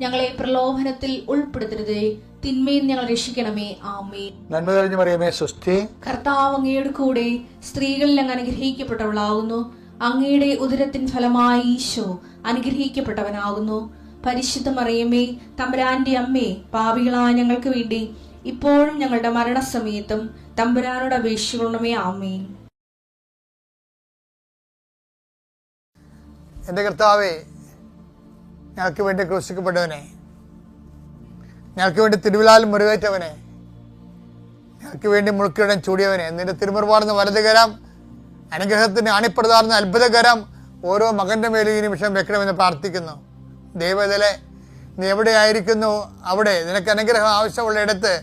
ഞങ്ങളെ പ്രലോഭനത്തിൽ ഉൾപ്പെടുത്തരുതേ. തിന്മയിൽ ഞങ്ങൾ രക്ഷിക്കണമേ. ആമേ നന്മ തെളിഞ്ഞു പറയുമേ സ്വസ്തി. കർത്താവ് അങ്ങയുടെ കൂടെ സ്ത്രീകളിൽ അങ്ങ് അനുഗ്രഹിക്കപ്പെട്ടവളാകുന്നു. അങ്ങയുടെ ഉദരത്തിൻ ഫലമായി ഈശോ അനുഗ്രഹിക്കപ്പെട്ടവനാകുന്നു. പരിശുദ്ധ മറിയമേ തമ്പുരാന്റെ അമ്മേ പാപികളായ ഞങ്ങൾക്ക് വേണ്ടി ഇപ്പോഴും ഞങ്ങളുടെ മരണസമയത്തും തമ്പുരാനോട് അപേക്ഷിക്കണമേ. ആമേൻ. എന്റെ കർത്താവേ ഞങ്ങൾക്ക് വേണ്ടി ക്രൂശിക്കപ്പെട്ടവനെ. ഞങ്ങൾക്ക് വേണ്ടി തിരുവിലാൽ മുറിവേറ്റവനെ. ഞങ്ങൾക്ക് വേണ്ടി മുഴുക്കിടം ചൂടിയവനെ. നിന്റെ തിരുമുറുപാടുന്ന വലതുകരം അനുഗ്രഹത്തിന് അണിപ്രദാർന്ന അത്ഭുതകരം ഓരോ മകന്റെ മേലും ഈ നിമിഷം വെക്കണമെന്ന് പ്രാർത്ഥിക്കുന്നു. ദൈവതലെ നീ എവിടെയായിരിക്കുന്നു? അവിടെ. നിനക്ക് അനുഗ്രഹം ആവശ്യമുള്ള ഇടത്ത്.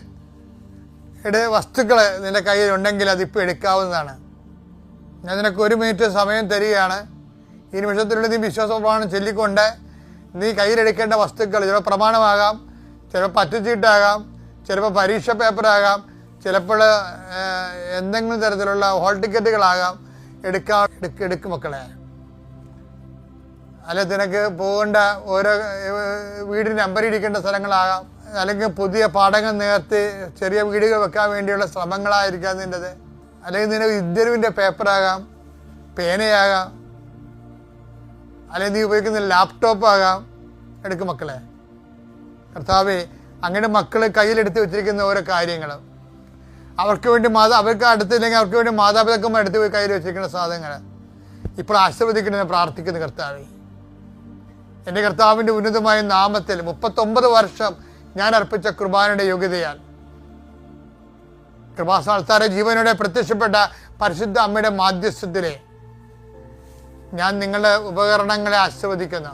ഇട വസ്തുക്കൾ നിന്റെ കയ്യിലുണ്ടെങ്കിൽ അതിപ്പോൾ എടുക്കാവുന്നതാണ്. ഞാൻ നിനക്ക് ഒരു മിനിറ്റ് സമയം തരികയാണ്. ഈ നിമിഷത്തിനുള്ളിൽ നീ വിശ്വാസപ്രമാണം ചൊല്ലിക്കൊണ്ട് നീ കയ്യിലെടുക്കേണ്ട വസ്തുക്കൾ ചിലപ്പോൾ പ്രമാണമാകാം ചിലപ്പോൾ പറ്റുചീട്ടാകാം ചിലപ്പോൾ പരീക്ഷ പേപ്പറാകാം ചിലപ്പോൾ എന്തെങ്കിലും തരത്തിലുള്ള ഹോൾ ടിക്കറ്റുകളാകാം. എടുക്കാം എടുക്ക് മക്കളെ. അല്ലെ നിനക്ക് പോകേണ്ട ഓരോ വീടിന് നമ്പർ ഇരിക്കേണ്ട സ്ഥലങ്ങളാകാം. അല്ലെങ്കിൽ പുതിയ പാടങ്ങൾ നേർത്തി ചെറിയ വീടുകൾ വെക്കാൻ വേണ്ടിയുള്ള ശ്രമങ്ങളായിരിക്കാം നിന്റെത്. അല്ലെങ്കിൽ നിന്റെ ഇന്റർവ്യൂവിന്റെ പേപ്പറാകാം പേനയാകാം അല്ലെങ്കിൽ നീ ഉപയോഗിക്കുന്ന ലാപ്ടോപ്പ് ആകാം. എടുക്കും മക്കളെ. കർത്താവെ അങ്ങനെ മക്കൾ കയ്യിലെടുത്ത് വെച്ചിരിക്കുന്ന ഓരോ കാര്യങ്ങൾ അവർക്ക് വേണ്ടി മാതാ അവർക്ക് അടുത്തില്ലെങ്കിൽ അവർക്ക് വേണ്ടി മാതാപിതാക്കന്മാർ എടുത്ത് പോയി കയ്യിൽ വെച്ചിരിക്കുന്ന സാധനങ്ങൾ ഇപ്പോൾ ആശീർവദിക്കണമെന്ന് പ്രാർത്ഥിക്കുന്ന കർത്താവെ. എന്റെ കർത്താവിന്റെ ഉന്നതമായ നാമത്തിൽ മുപ്പത്തൊമ്പത് വർഷം ഞാൻ അർപ്പിച്ച കുർബാനയുടെ യോഗ്യതയാൽ കൃപാസ്ഥാനത്താര ജീവനോടെ പ്രത്യക്ഷപ്പെട്ട പരിശുദ്ധ അമ്മയുടെ മാധ്യസ്ഥത്തിലെ ഞാൻ നിങ്ങളുടെ ഉപകരണങ്ങളെ ആശീർവദിക്കുന്നു.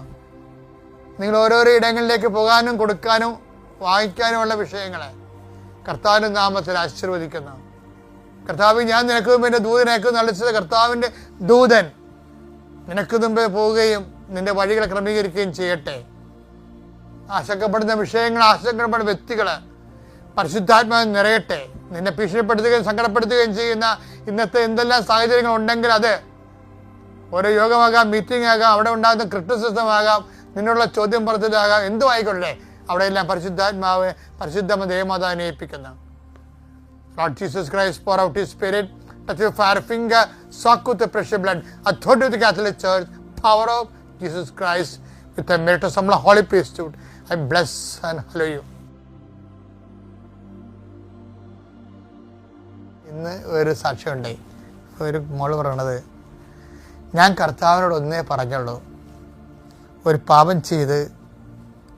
നിങ്ങൾ ഓരോരോ ഇടങ്ങളിലേക്ക് പോകാനും കൊടുക്കാനും വാങ്ങിക്കാനുമുള്ള വിഷയങ്ങളെ കർത്താവിന്റെ നാമത്തിൽ ആശീർവദിക്കുന്നു. കർത്താവ് ഞാൻ നിനക്ക് മുമ്പ് എന്റെ ദൂതനേക്ക് നളിച്ചത് കർത്താവിന്റെ ദൂതൻ നിനക്ക് മുമ്പേ പോവുകയും നിന്റെ വഴികളെ ക്രമീകരിക്കുകയും ചെയ്യട്ടെ. ആശങ്കപ്പെടുന്ന വിഷയങ്ങൾ ആശങ്കപ്പെടുന്ന വ്യക്തികൾ പരിശുദ്ധാത്മാവ് നിറയട്ടെ. നിന്നെ ഭീഷണിപ്പെടുത്തുകയും സങ്കടപ്പെടുത്തുകയും ചെയ്യുന്ന ഇന്നത്തെ എന്തെല്ലാം സാഹചര്യങ്ങൾ ഉണ്ടെങ്കിൽ അത് ഓരോ യോഗമാകാം മീറ്റിംഗ് ആകാം അവിടെ ഉണ്ടാകുന്ന ക്രിറ്റിസിസം ആകാം നിന്നുള്ള ചോദ്യം പറച്ചിലാകാം എന്തും ആയിക്കൊള്ളേ അവിടെയെല്ലാം പരിശുദ്ധാത്മാവ് പരിശുദ്ധമ ദേവമാതാവിനെ ഏൽപ്പിക്കുന്നു Lord Jesus Christ, pour out His Spirit, touch your fire finger, soak with the precious blood, authority of the Catholic Church, power of Jesus Christ, with the merit of some holy priesthood. I bless and hallow you. ഇന്ന് ഒരു സാക്ഷ്യമുണ്ടായി ഒരു മോൾ പറയണത് ഞാൻ കർത്താവിനോട് ഒന്നേ പറഞ്ഞുള്ളൂ. ഒരു പാപം ചെയ്ത്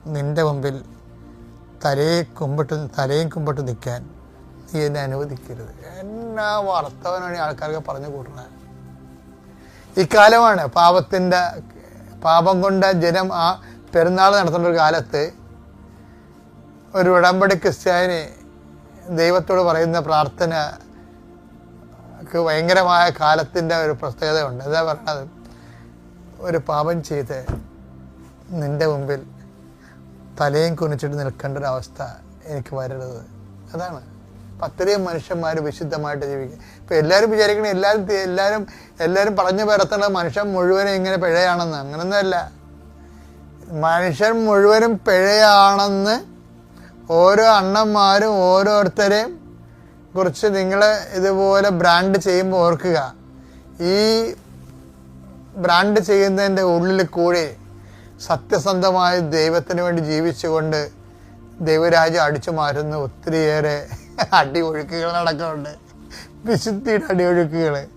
നിന്റെ മുമ്പിൽ തലയെ കുമ്പിട്ട് തലയും കുമ്പിട്ട് നിൽക്കാൻ നീ എന്നെ അനുവദിക്കരുത്. എന്നാ വർത്തവനാണ് ആൾക്കാർക്ക് പറഞ്ഞു കൂട്ടുന്നത്. ഇക്കാലമാണ് പാപത്തിന്റെ പാപം കൊണ്ട് ജനം ആ പെരുന്നാൾ നടത്തുന്ന ഒരു കാലത്ത് ഒരു ഉടമ്പടി ക്രിസ്ത്യാനി ദൈവത്തോട് പറയുന്ന പ്രാർത്ഥന ക്ക് ഭയങ്കരമായ കാലത്തിന്റെ ഒരു പ്രത്യേകതയുണ്ട്. എന്താ പറയുന്നത്? ഒരു പാപം ചെയ്ത് നിന്റെ മുമ്പിൽ തലയും കുനിച്ചിട്ട് നിൽക്കേണ്ട ഒരു അവസ്ഥ എനിക്ക് വരരുത്. അതാണ്. അത്രയും മനുഷ്യന്മാർ വിശുദ്ധമായിട്ട് ജീവിക്കുക ഇപ്പം എല്ലാവരും വിചാരിക്കണേ എല്ലാവരും എല്ലാവരും എല്ലാവരും പറഞ്ഞു പരത്തേണ്ട മനുഷ്യൻ മുഴുവനും ഇങ്ങനെ പിഴയാണെന്ന്. അങ്ങനൊന്നുമല്ല. മനുഷ്യൻ മുഴുവനും പിഴയാണെന്ന് ഓരോ അണ്ണന്മാരും ഓരോരുത്തരെയും കുറിച്ച് നിങ്ങൾ ഇതുപോലെ ബ്രാൻഡ് ചെയ്യുമ്പോൾ ഓർക്കുക. ഈ ബ്രാൻഡ് ചെയ്യുന്നതിന്റെ ഉള്ളിൽ കൂടി സത്യസന്ധമായ ദൈവത്തിന് വേണ്ടി ജീവിച്ചുകൊണ്ട് ദൈവരാജ്യം അടിച്ചു മാറ്റുന്ന ഒത്തിരിയേറെ അടിയൊഴുക്കുകൾ നടക്കുന്നുണ്ട്. വിശുദ്ധിയുടെ അടിയൊഴുക്കുകൾ.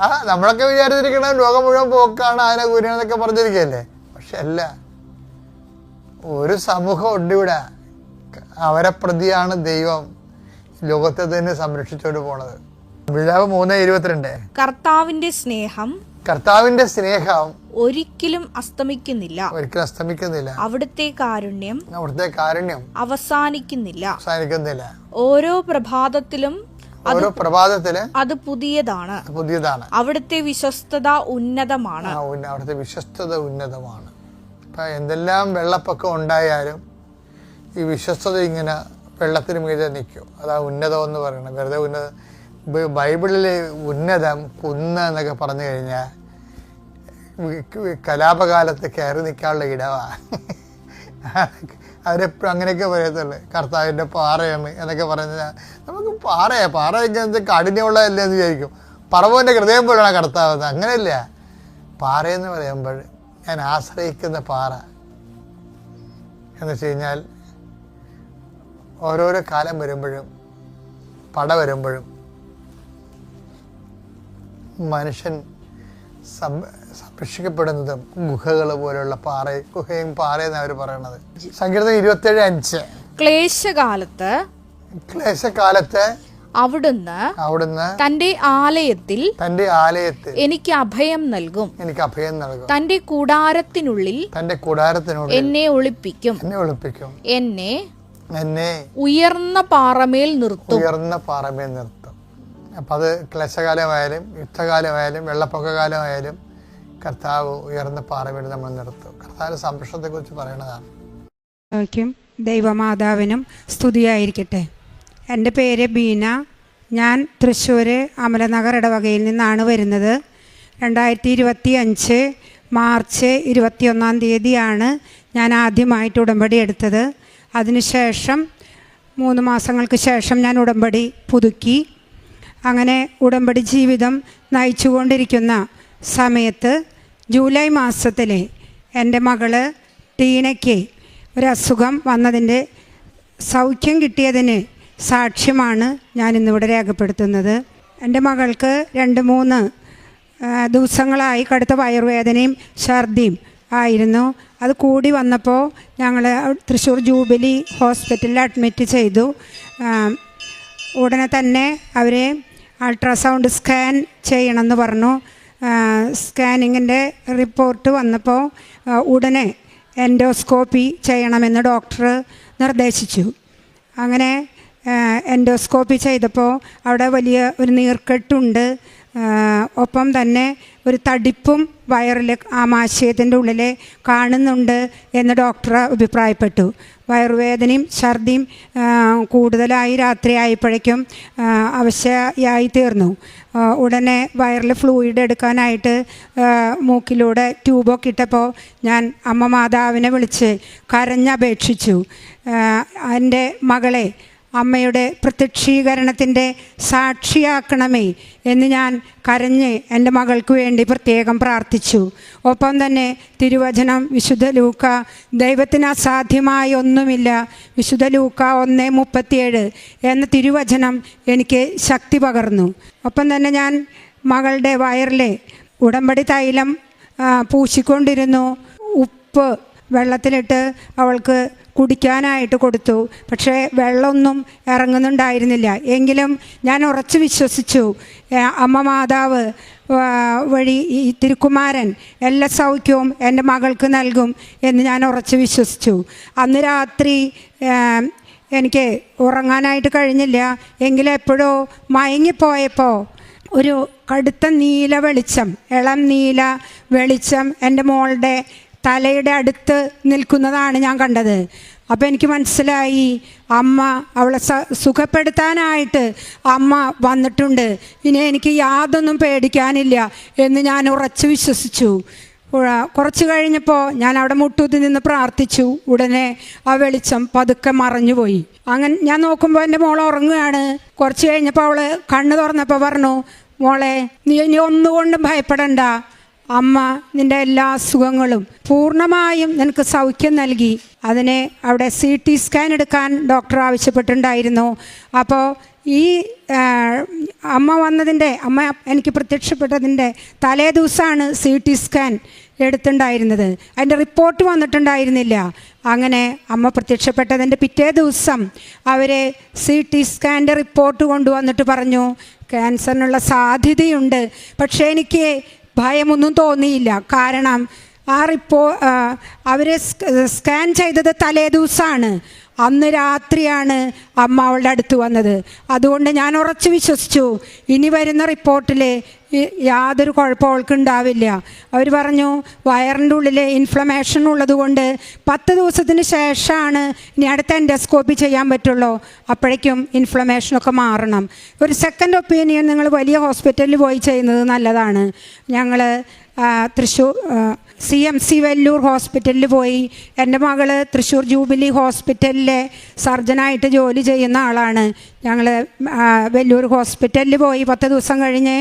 ആ നമ്മളൊക്കെ വിചാരിച്ചിരിക്കണം ലോകം മുഴുവൻ പോക്കാണ് അതിനെ കുരുന്നൊക്കെ പറഞ്ഞിരിക്കുകയല്ലേ? പക്ഷെ അല്ല. ഒരു സമൂഹം ഉണ്ട് ഇവിടെ. അവരെ പ്രതിയാണ് ദൈവം. ലോകത്തെ തന്നെ സംരക്ഷിച്ചോണ്ട് പോണത്. വിഴാവ് മൂന്ന് ഇരുപത്തിരണ്ട്. കർത്താവിന്റെ സ്നേഹം കർത്താവിന്റെ സ്നേഹം ഒരിക്കലും അസ്തമിക്കുന്നില്ല. ഒരിക്കലും അസ്തമിക്കുന്നില്ല. അവിടുത്തെ കാരുണ്യം അവിടുത്തെ കാരുണ്യം അവസാനിക്കുന്നില്ല. അവസാനിക്കുന്നില്ല. ഓരോ പ്രഭാതത്തിലും ഓരോ പ്രഭാതത്തിൽ അത് പുതിയതാണ്. പുതിയതാണ്. അവിടുത്തെ വിശ്വസ്തത ഉന്നതമാണ്. അവിടുത്തെ വിശ്വസ്തത ഉന്നതമാണ്. ഇപ്പൊ എന്തെല്ലാം വെള്ളപ്പൊക്കം ഉണ്ടായാലും ഈ വിശ്വസ്തത ഇങ്ങനെ വെള്ളത്തിന് മീതെ നിൽക്കും. അതാ ഉന്നതം എന്ന് പറയുന്നത്. വെറുതെ ഉന്നത ബൈബിളിൽ ഉന്നതം കുന്ന് എന്നൊക്കെ പറഞ്ഞു കഴിഞ്ഞാൽ കലാപകാലത്ത് കയറി നിൽക്കാനുള്ള ഇടവാ അവരെപ്പോഴും അങ്ങനെയൊക്കെ പറയത്തുള്ളു. കർത്താവിന്റെ പാറയാണ് എന്നൊക്കെ പറഞ്ഞാൽ നമുക്ക് പാറയാ. പാറയൊക്കെ കാഠിന്യമുള്ളതല്ലേ എന്ന് വിചാരിക്കും. പറവന്റെ ഹൃദയം പോലെയാണ് കർത്താവ് അങ്ങനെയല്ല. പാറയെന്ന് പറയുമ്പോൾ ഞാൻ ആശ്രയിക്കുന്ന പാറ എന്ന് വെച്ച് കഴിഞ്ഞാൽ ഓരോരോ കാലം വരുമ്പോഴും പട വരുമ്പോഴും മനുഷ്യൻ സംരക്ഷിക്കപ്പെടുന്നതും ഗുഹകൾ പോലെയുള്ള പാറ ഗുഹയും പാറയെന്ന് അവർ പറയണത്. സങ്കീർത്തനം ഇരുപത്തേഴ് അഞ്ച്. ക്ലേശകാലത്ത് ക്ലേശകാലത്ത് അവിടുന്ന് അവിടുന്ന് തന്റെ ആലയത്തിൽ തന്റെ ആലയത്തിൽ എനിക്ക് അഭയം നൽകും. എനിക്ക് അഭയം നൽകും. തന്റെ കൂടാരത്തിനുള്ളിൽ തന്റെ കൂടാരത്തിനുള്ളിൽ എന്നെ ഒളിപ്പിക്കും. എന്നെ ഒളിപ്പിക്കും. എന്നെ എന്നെ ഉയർന്ന പാറമേൽ നിർത്തും. ഉയർന്ന പാറമേൽ നിർത്തും. അപ്പം അത് ക്ലേശകാലമായാലും യുദ്ധകാലമായാലും വെള്ളപ്പൊക്കകാലമായാലും കർത്താവ് ഉയർന്ന പാറമേൽ നമ്മൾ നിർത്തും. കർത്താവിന്റെ സംരക്ഷണത്തെക്കുറിച്ച് പറയണതാണ്. ക്കും ദൈവമാതാവിനും സ്തുതിയായിരിക്കട്ടെ. എന്റെ പേര് ബീന. ഞാൻ തൃശ്ശൂർ അമലനഗർ ഇടവകയിൽ നിന്നാണ് വരുന്നത്. രണ്ടായിരത്തി ഇരുപത്തി അഞ്ച് മാർച്ച് ഇരുപത്തിയൊന്നാം തീയതിയാണ് ഞാൻ ആദ്യമായിട്ട് ഉടമ്പടി എടുത്തത്. അതിനുശേഷം മൂന്ന് മാസങ്ങൾക്ക് ശേഷം ഞാൻ ഉടമ്പടി പുതുക്കി. അങ്ങനെ ഉടമ്പടി ജീവിതം നയിച്ചുകൊണ്ടിരിക്കുന്ന സമയത്ത് ജൂലൈ മാസത്തിൽ എന്റെ മകൾ ടീനയ്ക്ക് ഒരു അസുഖം വന്നതിന്റെ സൗഖ്യം കിട്ടിയതിന് സാക്ഷ്യമാണ് ഞാൻ ഇന്നിവിടെ രേഖപ്പെടുത്തുന്നത്. എന്റെ മകൾക്ക് രണ്ട് മൂന്ന് ദിവസങ്ങളായി കടുത്ത വയറുവേദനയും ഛർദിയും ആയിരുന്നു. അത് കൂടി വന്നപ്പോൾ ഞങ്ങൾ തൃശ്ശൂർ ജൂബിലി ഹോസ്പിറ്റലിൽ അഡ്മിറ്റ് ചെയ്തു. ഉടനെ തന്നെ അവരെ അൾട്രാസൗണ്ട് സ്കാൻ ചെയ്യണമെന്ന് പറഞ്ഞു. സ്കാനിങ്ങിന്റെ റിപ്പോർട്ട് വന്നപ്പോൾ ഉടനെ എൻഡോസ്കോപ്പി ചെയ്യണമെന്ന് ഡോക്ടർ നിർദ്ദേശിച്ചു. അങ്ങനെ എൻഡോസ്കോപ്പി ചെയ്തപ്പോൾ അവിടെ വലിയ ഒരു നീർക്കെട്ടുണ്ട്. ഒപ്പം തന്നെ ഒരു തടിപ്പും വയറിൽ ആമാശയത്തിന്റെ ഉള്ളിൽ കാണുന്നുണ്ട് എന്ന് ഡോക്ടർ അഭിപ്രായപ്പെട്ടു. വയറുവേദനയും ഛർദിയും കൂടുതലായി രാത്രി ആയപ്പോഴേക്കും ആ, അവശയായി തീർന്നു. ഉടനെ വയറിൽ ഫ്ലൂയിഡ് എടുക്കാനായിട്ട് മൂക്കിലൂടെ ട്യൂബൊക്കെ ഇട്ടപ്പോൾ ഞാൻ അമ്മ മാതാവിനെ വിളിച്ച് കരഞ്ഞപേക്ഷിച്ചു. എന്റെ മകളെ അമ്മയുടെ പ്രത്യക്ഷീകരണത്തിന്റെ സാക്ഷിയാക്കണമേ എന്ന് ഞാൻ കരഞ്ഞ് എന്റെ മകൾക്ക് വേണ്ടി പ്രത്യേകം പ്രാർത്ഥിച്ചു. ഒപ്പം തന്നെ തിരുവചനം വിശുദ്ധ ലൂക്ക ദൈവത്തിന് അസാധ്യമായ ഒന്നുമില്ല. വിശുദ്ധ ലൂക്ക ഒന്ന് മുപ്പത്തിയേഴ് എന്ന തിരുവചനം എനിക്ക് ശക്തി പകർന്നു. ഒപ്പം തന്നെ ഞാൻ മകളുടെ വയറിലെ ഉടമ്പടി തൈലം പൂശിക്കൊണ്ടിരുന്നു. ഉപ്പ് വെള്ളത്തിലിട്ട് അവൾക്ക് കുടിക്കാനായിട്ട് കൊടുത്തു. പക്ഷേ വെള്ളമൊന്നും ഇറങ്ങുന്നുണ്ടായിരുന്നില്ല. എങ്കിലും ഞാൻ ഉറച്ചു വിശ്വസിച്ചു. അമ്മ മാതാവ് വഴി ഈ തിരുക്കുമാരൻ എല്ലാ സൗഖ്യവും എന്റെ മകൾക്ക് നൽകും എന്ന് ഞാൻ ഉറച്ചു വിശ്വസിച്ചു. അന്ന് രാത്രി എനിക്ക് ഉറങ്ങാനായിട്ട് കഴിഞ്ഞില്ല. എങ്കിലും എപ്പോഴോ മയങ്ങിപ്പോയപ്പോൾ ഒരു കടുത്ത നീല വെളിച്ചം ഇളം നീല വെളിച്ചം എന്റെ മോളുടെ തലയുടെ അടുത്ത് നിൽക്കുന്നതാണ് ഞാൻ കണ്ടത്. അപ്പോൾ എനിക്ക് മനസ്സിലായി അമ്മ അവളെ സുഖപ്പെടുത്താനായിട്ട് അമ്മ വന്നിട്ടുണ്ട്. ഇനി എനിക്ക് യാതൊന്നും പേടിക്കാനില്ല എന്ന് ഞാൻ ഉറച്ചു വിശ്വസിച്ചു. കുറച്ചു കഴിഞ്ഞപ്പോൾ ഞാൻ അവിടെ മുട്ടൂത്തി നിന്ന് പ്രാർത്ഥിച്ചു. ഉടനെ ആ വെളിച്ചം പതുക്കെ മറഞ്ഞുപോയി. അങ്ങനെ ഞാൻ നോക്കുമ്പോൾ എന്റെ മോൾ ഉറങ്ങുകയാണ്. കുറച്ച് കഴിഞ്ഞപ്പോൾ അവൾ കണ്ണ് തുറന്നപ്പോൾ പറഞ്ഞു മോളെ നീ ഇനി ഒന്നുകൊണ്ടും ഭയപ്പെടണ്ട. അമ്മ നിന്റെ എല്ലാ അസുഖങ്ങളും പൂർണമായും നിനക്ക് സൗഖ്യം നൽകി. അതിനെ അവിടെ സി ടി സ്കാൻ എടുക്കാൻ ഡോക്ടർ ആവശ്യപ്പെട്ടിട്ടുണ്ടായിരുന്നു. അപ്പോൾ ഈ അമ്മ വന്നതിന്റെ അമ്മ എനിക്ക് പ്രത്യക്ഷപ്പെട്ടതിന്റെ തലേ ദിവസമാണ് സി ടി സ്കാൻ എടുത്തിട്ടുണ്ടായിരുന്നത്. അതിന്റെ റിപ്പോർട്ട് വന്നിട്ടുണ്ടായിരുന്നില്ല. അങ്ങനെ അമ്മ പ്രത്യക്ഷപ്പെട്ടതിന്റെ പിറ്റേ ദിവസം അവർ സി ടി സ്കാന്റെ റിപ്പോർട്ട് കൊണ്ടുവന്നിട്ട് പറഞ്ഞു ക്യാൻസറിനുള്ള സാധ്യതയുണ്ട്. പക്ഷേ എനിക്ക് ഭയമൊന്നും തോന്നിയില്ല. കാരണം ആ റിപ്പോ അവരെ സ്കാൻ ചെയ്തത് തലേ ദിവസമാണ് അന്ന് രാത്രിയാണ് അമ്മ അവളുടെ അടുത്ത് വന്നത്. അതുകൊണ്ട് ഞാൻ ഉറച്ചു വിശ്വസിച്ചു. ഇനി വരുന്ന റിപ്പോർട്ടിൽ യാതൊരു കുഴപ്പം അവൾക്ക് ഉണ്ടാവില്ല. അവർ പറഞ്ഞു വയറിന്റെ ഉള്ളിൽ ഇൻഫ്ലമേഷൻ ഉള്ളതുകൊണ്ട് പത്ത് ദിവസത്തിന് ശേഷമാണ് ഇനി അടുത്ത എൻഡോസ്കോപ്പി ചെയ്യാൻ പറ്റുള്ളൂ. അപ്പോഴേക്കും ഇൻഫ്ലമേഷനൊക്കെ മാറണം. ഒരു സെക്കൻഡ് ഒപ്പീനിയൻ നിങ്ങൾ വലിയ ഹോസ്പിറ്റലിൽ പോയി ചെയ്യുന്നത് നല്ലതാണ്. ഞങ്ങൾ Thrissur C M C Vellore ഹോസ്പിറ്റലിൽ പോയി. എന്റെ മകൾ തൃശ്ശൂർ ജൂബിലി ഹോസ്പിറ്റലിലെ സർജനായിട്ട് ജോലി ചെയ്യുന്ന ആളാണ്. ഞങ്ങൾ വെല്ലൂർ ഹോസ്പിറ്റലിൽ പോയി പത്ത് ദിവസം കഴിഞ്ഞ്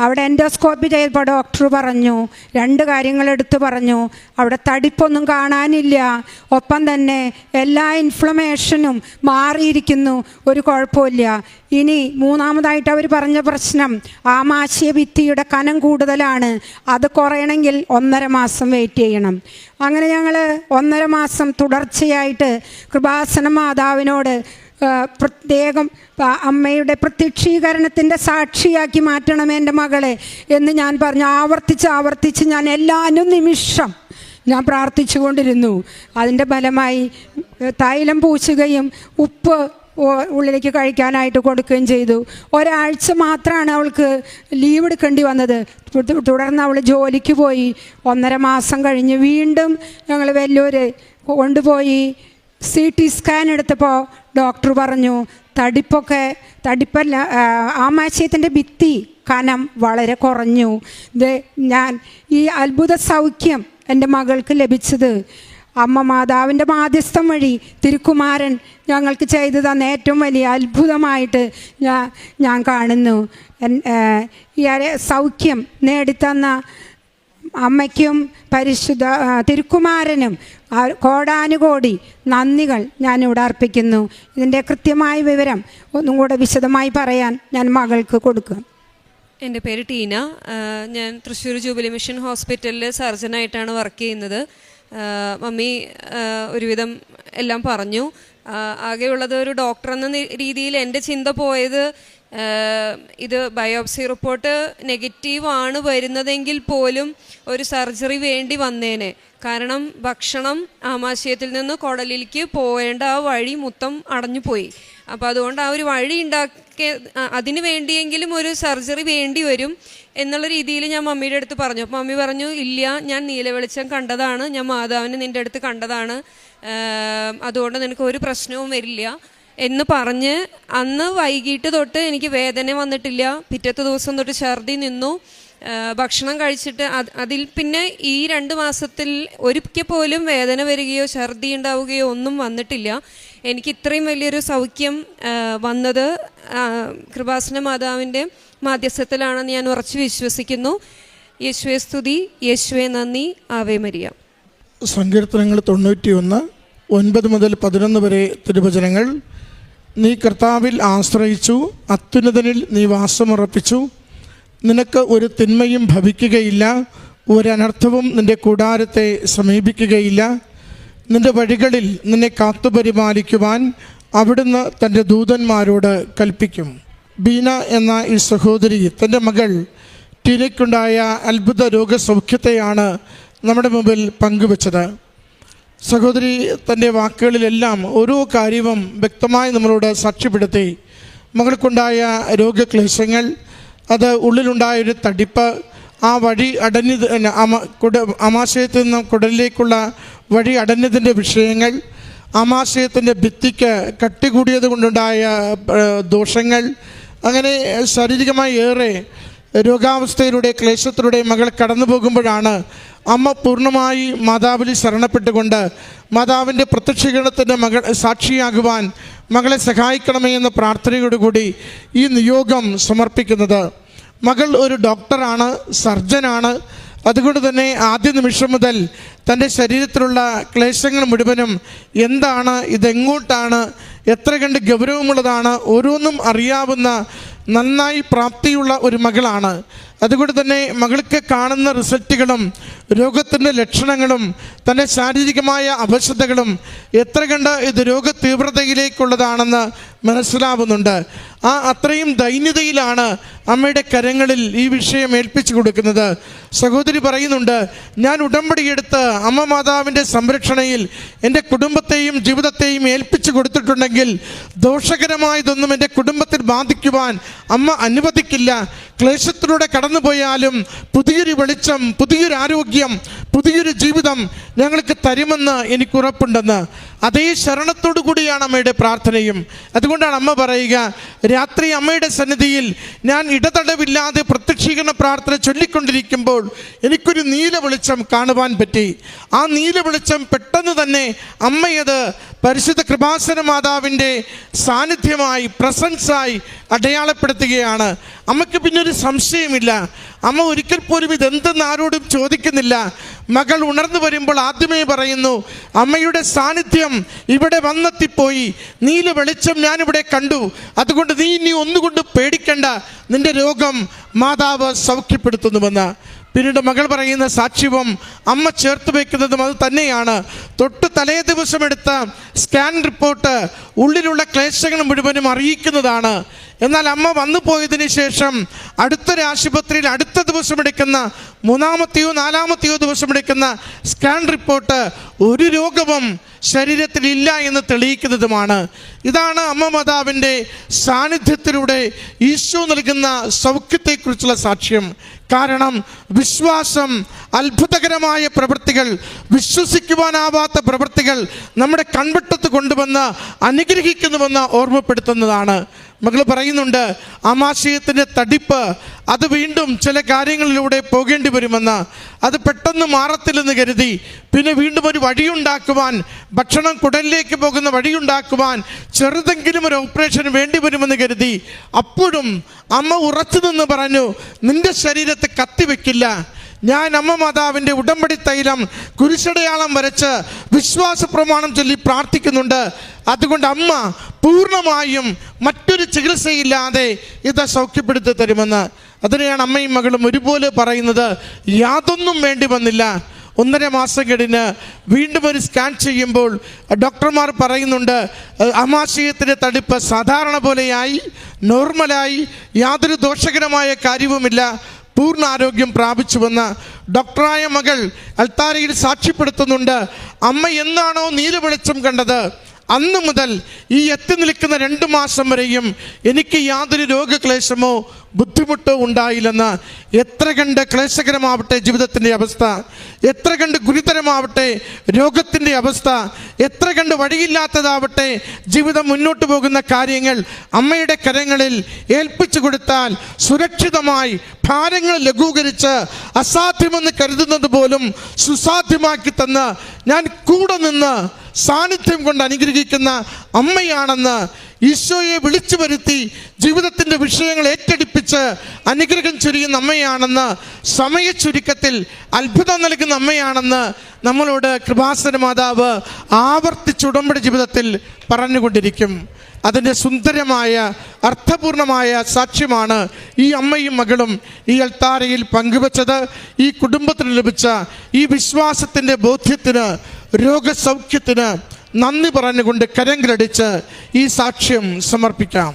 അവിടെ എൻഡോസ്കോപ്പി ചെയ്തപ്പോൾ ഡോക്ടർ പറഞ്ഞു രണ്ട് കാര്യങ്ങൾ എടുത്തു പറഞ്ഞു. അവിടെ തടിപ്പൊന്നും കാണാനില്ല. ഒപ്പം തന്നെ എല്ലാ ഇൻഫ്ലമേഷനും മാറിയിരിക്കുന്നു. ഒരു കുഴപ്പമില്ല. ഇനി മൂന്നാമതായിട്ട് അവർ പറഞ്ഞ പ്രശ്നം ആമാശയ ഭിത്തിയുടെ കനം കൂടുതലാണ്. അത് കുറയണമെങ്കിൽ ഒന്നര മാസം വെയിറ്റ് ചെയ്യണം. അങ്ങനെ ഞങ്ങൾ ഒന്നര മാസം തുടർച്ചയായിട്ട് കൃപാസന മാതാവിനോട് പ്രത്യേകം അമ്മയുടെ പ്രത്യക്ഷീകരണത്തിന്റെ സാക്ഷിയാക്കി മാറ്റണം എന്റെ മകളെ എന്ന് ഞാൻ പറഞ്ഞു. ആവർത്തിച്ച് ആവർത്തിച്ച് ഞാൻ എല്ലാ അനുനിമിഷം ഞാൻ പ്രാർത്ഥിച്ചു കൊണ്ടിരുന്നു അതിന്റെ ഫലമായി തൈലം പൂശുകയും ഉപ്പ് ഉള്ളിലേക്ക് കഴിക്കാനായിട്ട് കൊടുക്കുകയും ചെയ്തു. ഒരാഴ്ച മാത്രമാണ് അവൾക്ക് ലീവ് എടുക്കേണ്ടി വന്നത്. തുടർന്ന് അവൾ ജോലിക്ക് പോയി. ഒന്നര മാസം കഴിഞ്ഞ് വീണ്ടും ഞങ്ങൾ വലിയൊരു കൊണ്ടുപോയി. സി ടി സ്കാൻ എടുത്തപ്പോൾ ഡോക്ടർ പറഞ്ഞു തടിപ്പൊക്കെ തടിപ്പല്ല ആമാശയത്തിന്റെ ഭിത്തി കനം വളരെ കുറഞ്ഞു. ഇത് ഞാൻ ഈ അത്ഭുത സൗഖ്യം എന്റെ മകൾക്ക് ലഭിച്ചത്. അമ്മ മാതാവിന്റെ മാധ്യസ്ഥം വഴി തിരുക്കുമാരൻ ഞങ്ങൾക്ക് ചെയ്തു തന്ന ഏറ്റവും വലിയ അത്ഭുതമായിട്ട് ഞാൻ ഞാൻ കാണുന്നു. ഈ സൗഖ്യം നേടിത്തന്ന അമ്മയ്ക്കും പരിശുദ്ധ തിരുക്കുമാരനും കോടാനുകോടി നന്ദികൾ ഞാനിവിടെ അർപ്പിക്കുന്നു. ഇതിന്റെ കൃത്യമായ വിവരം ഒന്നും കൂടെ വിശദമായി പറയാൻ ഞാൻ മകൾക്ക് കൊടുക്കും. എന്റെ പേര് ടീന. ഞാൻ തൃശ്ശൂർ ജൂബിലി മിഷൻ ഹോസ്പിറ്റലിൽ സർജനായിട്ടാണ് വർക്ക് ചെയ്യുന്നത്. മമ്മി ഒരുവിധം എല്ലാം പറഞ്ഞു. ആകെയുള്ളത് ഒരു ഡോക്ടർ എന്ന രീതിയിൽ എന്റെ ചിന്ത പോയത് ഇത് ബയോപ്സി റിപ്പോർട്ട് നെഗറ്റീവ് ആണ് വരുന്നതെങ്കിൽ പോലും ഒരു സർജറി വേണ്ടി വന്നേനെ. കാരണം ഭക്ഷണം ആമാശയത്തിൽ നിന്ന് കുടലിലേക്ക് പോവേണ്ട ആ വഴി മൊത്തം അടഞ്ഞു പോയി. അപ്പോൾ അതുകൊണ്ട് ആ ഒരു വഴി ഉണ്ടാക്കിയ അതിന് വേണ്ടിയെങ്കിലും ഒരു സർജറി വേണ്ടി വരും എന്നുള്ള രീതിയിൽ ഞാൻ മമ്മിയുടെ അടുത്ത് പറഞ്ഞു. അപ്പോൾ മമ്മി പറഞ്ഞു ഇല്ല ഞാൻ നീലവെളിച്ചം കണ്ടതാണ്. ഞാൻ മാതാവിനെ നിന്റെ അടുത്ത് കണ്ടതാണ്. അതുകൊണ്ട് നിനക്ക് ഒരു പ്രശ്നവും വരില്ല. എന്ന് പറഞ്ഞ് അന്ന് വൈകിട്ട് തൊട്ട് എനിക്ക് വേദന വന്നിട്ടില്ല. പിറ്റത്തെ ദിവസം തൊട്ട് ഛർദി നിന്നു. ഭക്ഷണം കഴിച്ചിട്ട് അതിൽ പിന്നെ ഈ രണ്ട് മാസത്തിൽ ഒരിക്കൽ പോലും വേദന വരികയോ ഛർദി ഉണ്ടാവുകയോ ഒന്നും വന്നിട്ടില്ല. എനിക്ക് ഇത്രയും വലിയൊരു സൗഖ്യം വന്നത് കൃപാസന മാതാവിന്റെ മാധ്യസ്ഥത്തിലാണെന്ന് ഞാൻ ഉറച്ച് വിശ്വസിക്കുന്നു. യേശുവെ സ്തുതി യേശുവെ നന്ദി ആവേ മരിയ. സങ്കീർത്തനങ്ങൾ തൊണ്ണൂറ്റിയൊന്ന് ഒൻപത് മുതൽ പതിനൊന്ന് വരെ തിരുവചനങ്ങൾ. നീ കർത്താവിൽ ആശ്രയിച്ചു അത്യുന്നതനിൽ നീ വാസമുറപ്പിച്ചു. നിനക്ക് ഒരു തിന്മയും ഭവിക്കുകയില്ല ഒരനർത്ഥവും നിന്റെ കൂടാരത്തെ സമീപിക്കുകയില്ല. നിന്റെ വഴികളിൽ നിന്നെ കാത്തുപരിപാലിക്കുവാൻ അവിടുന്ന് തന്റെ ദൂതന്മാരോട് കൽപ്പിക്കും. ബീന എന്ന ഈ സഹോദരി തന്റെ മകൾ ടീനയ്ക്കുണ്ടായ അത്ഭുത രോഗസൗഖ്യത്തെയാണ് നമ്മുടെ മുമ്പിൽ പങ്കുവച്ചത്. സഹോദരി തന്റെ വാക്കുകളിലെല്ലാം ഓരോ കാര്യവും വ്യക്തമായി നമ്മളോട് സാക്ഷ്യപ്പെടുത്തി. മകൾക്കുണ്ടായ രോഗക്ലേശങ്ങൾ അത് ഉള്ളിലുണ്ടായ ഒരു തടിപ്പ് ആ വഴി അടഞ്ഞത് കുട ആമാശയത്തിൽ നിന്നും കുടലിലേക്കുള്ള വഴി അടഞ്ഞതിന്റെ വിഷയങ്ങൾ അമാശയത്തിന്റെ ഭിത്തിക്ക് കട്ടി കൂടിയത് കൊണ്ടുണ്ടായ ദോഷങ്ങൾ അങ്ങനെ ശാരീരികമായി ഏറെ രോഗാവസ്ഥയിലൂടെ ക്ലേശത്തിലൂടെ മകൾ കടന്നു പോകുമ്പോഴാണ് അമ്മ പൂർണമായി മാതാവിൽ ശരണപ്പെട്ടുകൊണ്ട് മാതാവിന്റെ പ്രത്യക്ഷീകരണത്തിന്റെ മകൾ സാക്ഷിയാകുവാൻ മകളെ സഹായിക്കണമേ എന്ന പ്രാർത്ഥനയോടുകൂടി ഈ നിയോഗം സമർപ്പിക്കുന്നത്. മകൾ ഒരു ഡോക്ടറാണ് സർജനാണ്. അതുകൊണ്ട് തന്നെ ആദ്യ നിമിഷം മുതൽ തന്റെ ശരീരത്തിലുള്ള ക്ലേശങ്ങൾ മുഴുവനും എന്താണ് ഇതെങ്ങോട്ടാണ് എത്ര കണ്ട് ഗൗരവമുള്ളതാണ് ഓരോന്നും അറിയാവുന്ന നന്നായി പ്രാപ്തിയുള്ള ഒരു മകളാണ് അതുകൊണ്ട് തന്നെ മകൾക്ക് കാണുന്ന റിസൾട്ടുകളും രോഗത്തിന്റെ ലക്ഷണങ്ങളും തന്റെ ശാരീരികമായ അവശതകളും എത്ര കണ്ട് ഇത് രോഗ തീവ്രതയിലേക്കുള്ളതാണെന്ന് മനസ്സിലാവുന്നുണ്ട്. ആ അത്രയും ദൈന്യതയിലാണ് അമ്മയുടെ കരങ്ങളിൽ ഈ വിഷയം ഏൽപ്പിച്ചു കൊടുക്കുന്നത്. സഹോദരി പറയുന്നുണ്ട് ഞാൻ ഉടമ്പടിയെടുത്ത് അമ്മ മാതാവിന്റെ സംരക്ഷണയിൽ എന്റെ കുടുംബത്തെയും ജീവിതത്തെയും ഏൽപ്പിച്ചു കൊടുത്തിട്ടുണ്ടെങ്കിൽ ദോഷകരമായതൊന്നും എന്റെ കുടുംബത്തിൽ ബാധിക്കുവാൻ അമ്മ അനുവദിക്കില്ല. ക്ലേശത്തിലൂടെ കടന്നുപോയാലും പുതിയൊരു വെളിച്ചം പുതിയൊരു ആരോഗ്യം പുതിയൊരു ജീവിതം ഞങ്ങൾക്ക് തരുമെന്ന് എനിക്ക് ഉറപ്പുണ്ടെന്ന് അതേ ശരണത്തോടു കൂടിയാണ് അമ്മയുടെ പ്രാർത്ഥനയും. അതുകൊണ്ടാണ് അമ്മ പറയുക രാത്രി അമ്മയുടെ സന്നിധിയിൽ ഞാൻ ഇടതടവില്ലാതെ പ്രത്യക്ഷീകരണ പ്രാർത്ഥന ചൊല്ലിക്കൊണ്ടിരിക്കുമ്പോൾ എനിക്കൊരു നീല വെളിച്ചം കാണുവാൻ പറ്റി. ആ നീല വെളിച്ചം പെട്ടെന്ന് തന്നെ അമ്മയത് പരിശുദ്ധ കൃപാസന മാതാവിന്റെ സാന്നിധ്യമായി പ്രസൻസായി അടയാളപ്പെടുത്തുകയാണ്. അമ്മയ്ക്ക് പിന്നെ ഒരു സംശയമില്ല. അമ്മ ഒരിക്കൽ പോലും ഇതെന്തെന്ന് ആരോടും ചോദിക്കുന്നില്ല. മകൾ ഉണർന്നു വരുമ്പോൾ ആദ്യമേ പറയുന്നു അമ്മയുടെ സാന്നിധ്യം ഇവിടെ വന്നെത്തിപ്പോയി. നീല വെളിച്ചം ഞാനിവിടെ കണ്ടു. അതുകൊണ്ട് നീ ഇനി ഒന്നുകൊണ്ട് പേടിക്കണ്ട. നിന്റെ രോഗം മാതാവ് സൗഖ്യപ്പെടുത്തുന്നുവെന്ന്. പിന്നീട് മകൾ പറയുന്ന സാക്ഷ്യവും അമ്മ ചേർത്ത് വയ്ക്കുന്നതും അത് തന്നെയാണ്. തൊട്ട് തലേ ദിവസം എടുത്ത സ്കാൻ റിപ്പോർട്ട് ഉള്ളിലുള്ള ക്ലേശങ്ങൾ മുഴുവനും അറിയിക്കുന്നതാണ്. എന്നാൽ അമ്മ വന്നു പോയതിന് ശേഷം അടുത്തൊരു ആശുപത്രിയിൽ അടുത്ത ദിവസം എടുക്കുന്ന മൂന്നാമത്തെയോ നാലാമത്തെയോ ദിവസം എടുക്കുന്ന സ്കാൻ റിപ്പോർട്ട് ഒരു രോഗവും ശരീരത്തിൽ ഇല്ല എന്ന് തെളിയിക്കുന്നതുമാണ്. ഇതാണ് അമ്മ മാതാവിന്റെ സാന്നിധ്യത്തിലൂടെ ഈശോ നൽകുന്ന സൗഖ്യത്തെക്കുറിച്ചുള്ള സാക്ഷ്യം. കാരണം വിശ്വാസം അത്ഭുതകരമായ പ്രവൃത്തികൾ വിശ്വസിക്കുവാനാവാത്ത പ്രവൃത്തികൾ നമ്മുടെ കൺവെട്ടത്ത് കൊണ്ടുവന്ന് അനുഗ്രഹിക്കുന്നുവെന്ന് ഓർമ്മപ്പെടുത്തുന്നതാണ്. മകൾ പറയുന്നുണ്ട് ആമാശയത്തിന്റെ തടിപ്പ് അത് വീണ്ടും ചില കാര്യങ്ങളിലൂടെ പോകേണ്ടി വരുമെന്ന്. അത് പെട്ടെന്ന് മാറത്തില്ലെന്ന് കരുതി. പിന്നെ വീണ്ടും ഒരു വഴിയുണ്ടാക്കുവാൻ ഭക്ഷണം കുടലിലേക്ക് പോകുന്ന വഴിയുണ്ടാക്കുവാൻ ചെറുതെങ്കിലും ഒരു ഓപ്പറേഷൻ വേണ്ടി വരുമെന്ന് കരുതി അപ്പോഴും അമ്മ ഉറച്ചു നിന്ന് പറഞ്ഞു നിന്റെ ശരീരത്തെ കത്തിവെക്കില്ല ഞാൻ അമ്മ മാതാവിന്റെ ഉടമ്പടി തൈലം കുരിശടയാളം വരച്ച് വിശ്വാസ പ്രമാണം ചൊല്ലി പ്രാർത്ഥിക്കുന്നുണ്ട്. അതുകൊണ്ട് അമ്മ പൂർണമായും മറ്റൊരു ചികിത്സയില്ലാതെ ഇത് സൗഖ്യപ്പെടുത്തി തരുമെന്ന്. അതിനെയാണ് അമ്മയും മകളും ഒരുപോലെ പറയുന്നത്. യാതൊന്നും വേണ്ടി വന്നില്ല. ഒന്നര മാസം കഴിഞ്ഞ് വീണ്ടും ഒരു സ്കാൻ ചെയ്യുമ്പോൾ ഡോക്ടർമാർ പറയുന്നുണ്ട് അമാശയത്തിന്റെ തടിപ്പ് സാധാരണ പോലെയായി നോർമലായി യാതൊരു ദോഷകരമായ കാര്യവുമില്ല പൂർണ ആരോഗ്യം പ്രാപിച്ചുവെന്ന് ഡോക്ടറായ മകൾ അൽത്താരയിൽ സാക്ഷ്യപ്പെടുത്തുന്നുണ്ട്. അമ്മ എന്നാണോ നീല വെളിച്ചം കണ്ടത്? അന്ന് മുതൽ ഈ എത്തി നിൽക്കുന്ന രണ്ട് മാസം വരെയും എനിക്ക് യാതൊരു രോഗക്ലേശമോ ബുദ്ധിമുട്ടോ ഉണ്ടായില്ലെന്ന് എത്ര കണ്ട് ക്ലേശകരമാവട്ടെ ജീവിതത്തിന്റെ അവസ്ഥ? എത്ര കണ്ട് ഗുരുതരമാവട്ടെ രോഗത്തിന്റെ അവസ്ഥ? എത്ര കണ്ട് വഴിയില്ലാത്തതാവട്ടെ ജീവിതം മുന്നോട്ട് പോകുന്ന കാര്യങ്ങൾ അമ്മയുടെ കരങ്ങളിൽ ഏൽപ്പിച്ചു കൊടുത്താൽ സുരക്ഷിതമായി ഭാരങ്ങൾ ലഘൂകരിച്ച് അസാധ്യമെന്ന് കരുതുന്നത് പോലും സുസാധ്യമാക്കി തന്ന് ഞാൻ കൂടെ നിന്ന് സാന്നിധ്യം കൊണ്ട് അനുഗ്രഹിക്കുന്ന അമ്മയാണെന്ന് ഈശോയെ വിളിച്ചു വരുത്തി ജീവിതത്തിന്റെ വിഷയങ്ങൾ ഏറ്റെടുപ്പിച്ച് അനുഗ്രഹം ചൊരിയുന്ന അമ്മയാണെന്ന് സമയ ചുരുക്കത്തിൽ അത്ഭുതം നൽകുന്ന അമ്മയാണെന്ന് നമ്മളോട് കൃപാസന മാതാവ് ആവർത്തിച്ചുടമ്പടി ജീവിതത്തിൽ പറഞ്ഞുകൊണ്ടിരിക്കും. അതിന്റെ സുന്ദരമായ അർത്ഥപൂർണമായ സാക്ഷ്യമാണ് ഈ അമ്മയും മകളും ഈ അൽത്താരയിൽ പങ്കുവച്ചത്. ഈ കുടുംബത്തിന് ലഭിച്ച ഈ വിശ്വാസത്തിന്റെ ബോധ്യത്തിന് രോഗസൗഖ്യത്തിന് നന്ദി പറഞ്ഞുകൊണ്ട് കരങ്കിലടിച്ച് ഈ സാക്ഷ്യം സമർപ്പിക്കാം.